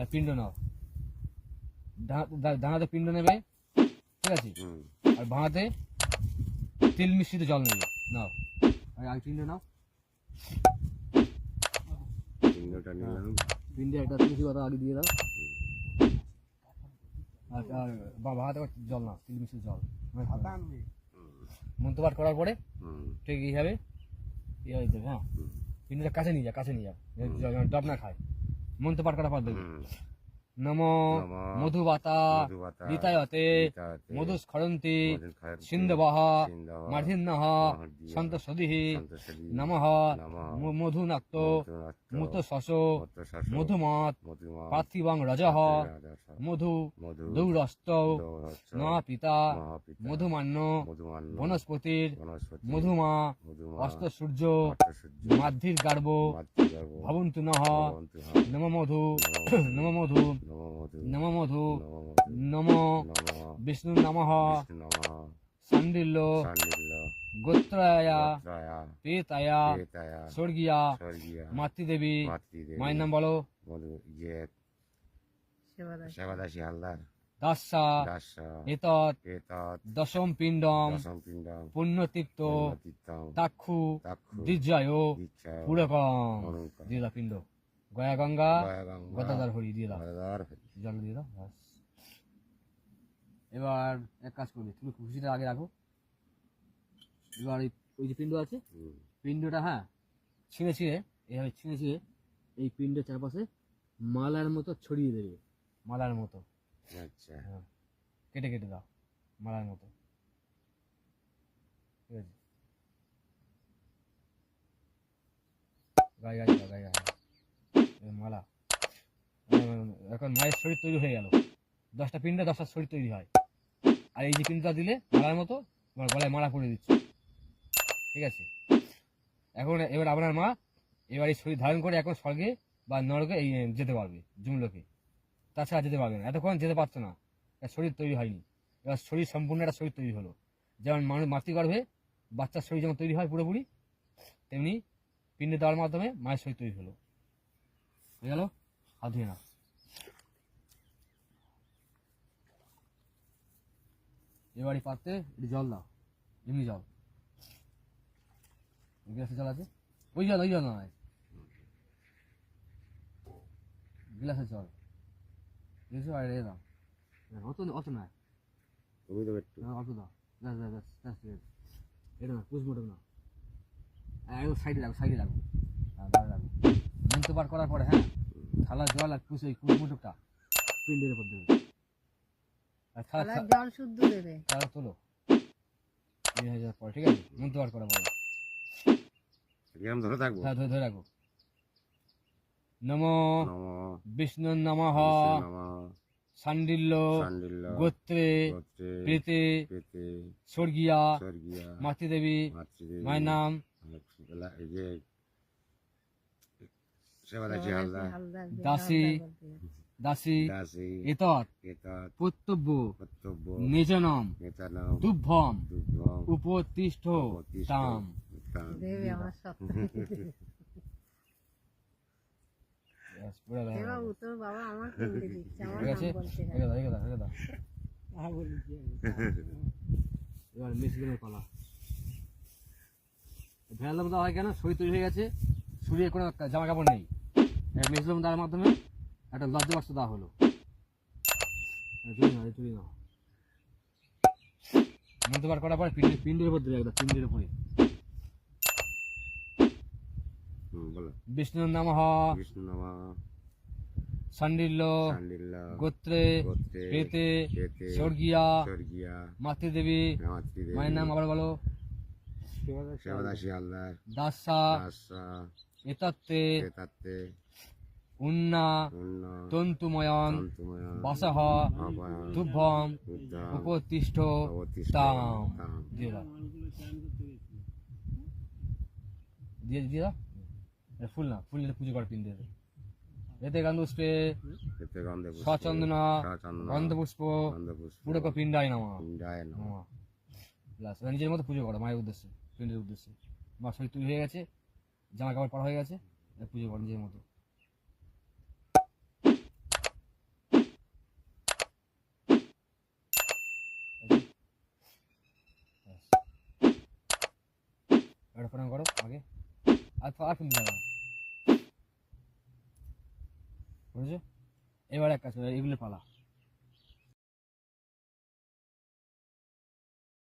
আর পিণ্ড নাও। ডানাতে পিণ্ড নেবে ঠিক আছে? আর বাঁহাতে তেল মিশ্রিত জল নেবে। নাও। আর আগে পিণ্ড নাও। পিণ্ডটা নিলাম। পিণ্ডে একটা তুলসী আগে দিয়ে দাও। আর আর বাঁহাতে জল নাও তেল মিশ্রিত জল। মন্ত্রপাঠ করার পরে ঠিক এইভাবে ইয়ে দেবে হ্যাঁ। পিণ্ডটা কাছে নিয়ে যা কাছে নিয়ে যা। ডব না খায়। মন্ত্রপাঠ করার পর দেখবে হুম নম মধুবাতা বিতায়তে বিতায়তে মধুস্খরন্তি সিন্ধবহ সিন্ধবঃ মার্ধিন্নঃ মার্ধিন্নঃ সন্তসদিः সন্তোষী নমঃ মধুনাক্ত মুত শস মধুমত মধুমা পার্থিবং রজঃ মধু মধু দৌরস্ত ন পিতা মধুমান্য বনস্পতির মধুমা অস্ত সূর্য মাদ্ধির গার্ব ভবন্তু নহ নম মধু নম মধু নমো নম মধু নম নমঃ বিষ্ণু নমঃ সান্ডিল্য গোত্রায়া পেতায়া স্বর্গিয়া মাতৃদেবী মায়ের নাম বলো সেবাদাসী হালদার দাসা এতৎ দশম পিণ্ডম পুণ্যতীর্থ তাক্ষু তাক্ষু পুরকম অনুকম পিণ্ড গয়া গঙ্গা গদাদার হরি দিয়ে দাও। জল দিয়ে দাও ব্যাস। এবার এক কাজ করবে তুমি খুশিটা আগে রাখো। এবার ওই যে পিণ্ড আছে পিণ্ডটা হ্যাঁ ছিঁড়ে ছিঁড়ে এইভাবে ছিঁড়ে ছিঁড়ে এই পিণ্ডের চারপাশে মালার মতো ছড়িয়ে দেবে মালার মতো। আচ্ছা। হ্যাঁ কেটে কেটে দাও মালার মতো। ঠিক আছে? গায়ে গায়ে দাও। এই মালা। এখন মায়ের শরীর তৈরি হয়ে গেল। দশটা পিণ্ডে দশটা শরীর তৈরি হয়। আর এই যে পিণ্ডটা দিলে মালার মতো তোমার গলায় মালা পরে দিচ্ছে। ঠিক আছে? এখন এবার আপনার মা এবার এই শরীর ধারণ করে এখন স্বর্গে বা নরকে এই যেতে পারবে জুমলোকে তাছাড়া যেতে পারবে না। এতক্ষণ যেতে পারতো না। শরীর তৈরি হয়নি। এবার শরীর সম্পূর্ণ একটা শরীর তৈরি হলো। যেমন মানুষ মাতৃগর্ভে বাচ্চার শরীর যেমন তৈরি হয় পুরোপুরি, তেমনি পিণ্ডে দেওয়ার মাধ্যমে মায়ের শরীর তৈরি হলো। হয়ে গেল? হাত ধুয়ে না এবারই পাত্রে একটু জল দাও। এমনি জল। গ্লাসে জল আছে? ওই জল ওই জল নয়। গ্লাসে জল। গ্লাসে বাইরে দাও। হ্যাঁ, অত অত নয়। তুমি তো একটু। হ্যাঁ, দাও। ব্যাস ব্যাস ব্যাস। এটা না পুষ মোটর না একদম সাইডে রাখো সাইডে হ্যাঁ দাঁড়া রাখো মন্ত্র পাঠ করার পরে হ্যাঁ থালা জল আর পুষ ওই পুষ মোটরটা পিন্ডের উপর দেবে। আর থালা জল শুদ্ধ দেবে। থালা তোলো। এই হয়ে যাওয়ার পরে ঠিক আছে? মন্ত্র পাঠ করার পরে এরকম ধরে থাকব? হ্যাঁ ধরে ধরে রাখো নমো বিষ্ণু নমঃ সান্ডিল্য গোত্রে পেতে স্বর্গিয়া মাতৃদেবী মায়ের নাম। সেবাদাসী হালদার হালদার দাসী দাসী দাসী এতৎ এতৎ কর্তব্য কর্তব্য নিজনম নেতানম দুভ্ভম দুর্গম উপতিষ্ঠ উপতিষ্ঠ তাম। তাম। দেবে আমার সব। ব্যাস, পুরো এবার গেল। উত্তর বাবা আমার দিচ্ছে? আমার হয়ে। এবার ভেড়ালাম কেন? শরীর তৈরি হয়ে গেছে শরীরে কোনো একটা জামা কাপড় নেই। মেশিলাম দেওয়ার মাধ্যমে একটা লজ্জা বাক্স দেওয়া হলো। নাও। মন্ত্রপাঠ করার পরে পিণ্ডের পিণ্ডের উপর দেবে একদম পিণ্ডের উপরে। বিষ্ণু নাম বিষ্ণু নমঃ সান্ডিল্য সান্ডিল্য গোত্রে গোত্রে পেতে পেতে স্বর্গিয়া মাতৃদেবী মাতৃদেবী। মায়ের নাম আবার বলো। দাসা এতাত্তে উন্না তন্তুময়ন তন্তুময় বাসহ তুভ্যম উপতিষ্ঠ তাম। দিয়ে দাও। দিয়ে দিয়ে দাও। ফুল না ফুল পুজো করে পিন দিয়ে। এতে গন্ধপুষ্পে এতে গন্ধে পুষ্প, সচন্দন গন্ধপুষ্প পুরো পিণ্ডায় নমঃ। ব্লাস এবার নিজের মতো পুজো করো মায়ের উদ্দেশ্যে পিণ্ডের উদ্দেশ্যে। মা শরীর তৈরি হয়ে গেছে জামা কাপড় পরা হয়ে গেছে পুজো করো নিজের মতো। আর আর কিন্তু যাবে না বুঝেছ? এবার এক কাজ করে এগুলো পালা।